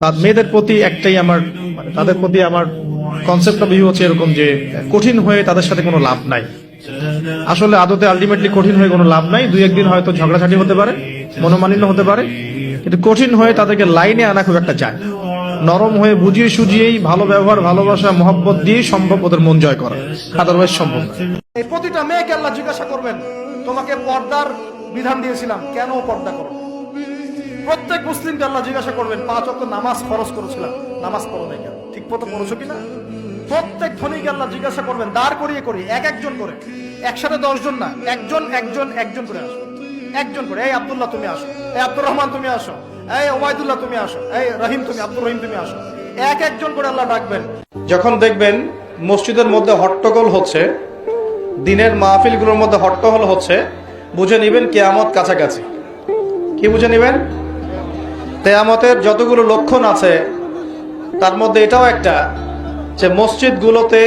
মেয়েদের প্রতি একটাই আমার মানে তাদের প্রতি আমার কনসেপ্ট অফ ভিউ হচ্ছে এরকম যে কঠিন হয়ে তাদের সাথে কোনো লাভ নাই। আসলে আদতে আলটিমেটলি কঠিন হয়ে কোনো লাভ নাই। দুই একদিন হয়তো ঝগড়াঝাটি হতে পারে, মনোমালিন্য হতে পারে, কিন্তু কঠিন হয়ে তাদেরকে লাইনে আনা খুব একটা যায় নরম হয়ে বুঝিয়ে সুঝিয়েই ভালো ব্যবহার, ভালোবাসা, মহব্বত দিয়ে সম্ভব ওদের মন জয় করা। আদারওয়াইজ সম্ভব না। প্রতিটা মেয়েকে আল্লাহ জিজ্ঞাসা করবেন, তোমাকে পর্দার বিধান দিয়েছিলাম। কেন পর্দা করো? প্রত্যেক মুসলিমকে আল্লাহ জিজ্ঞাসা করবেন, পাঁচ অক্ট নামাজ ফরজ করেছিলাম। নামাজ পড়ো নাই কেন? ঠিক মতো পড়েছো কিনা? প্রত্যেক ধনীকে আল্লাহ জিজ্ঞাসা করবেন, দাঁড় করিয়ে করি এক একজন করে। একসাথে দশজন না, একজন একজন একজন করে আসো। একজন করে, এই আব্দুল্লাহ, তুমি আসো। এই আব্দুর রহমান, তুমি আসো। এই ওবায়দুল্লাহ, তুমি আসো। এই রহিম, তুমি, আব্দুর রহিম, তুমি আসো। এক একজন করে আল্লাহ ডাকবেন। যখন দেখবেন মসজিদের মধ্যে হট্টগোল হচ্ছে, দিনের মাহফিলগুলোর মধ্যে হট্টগোল হচ্ছে, বুঝে নিবেন কেয়ামত কাছাকাছি। কি বুঝে নিবেন? কেয়ামতের যতগুলো লক্ষণ আছে, তার মধ্যে এটাও একটা যে মসজিদগুলোতে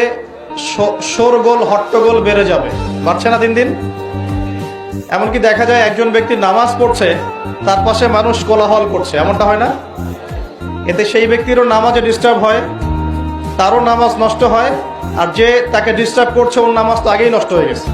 শোরগোল, হট্টগোল বেড়ে যাবে। বাড়ছে না দিন দিন? এমনকি দেখা যায় একজন ব্যক্তি নামাজ পড়ছে, তার পাশে মানুষ কোলাহল করছে। এমনটা হয় না? এতে সেই ব্যক্তিরও নামাজে ডিস্টার্ব হয়, তারও নামাজ নষ্ট হয়, আর যে তাকে ডিস্টার্ব করছে, ওর নামাজ তো আগেই নষ্ট হয়ে গেছে।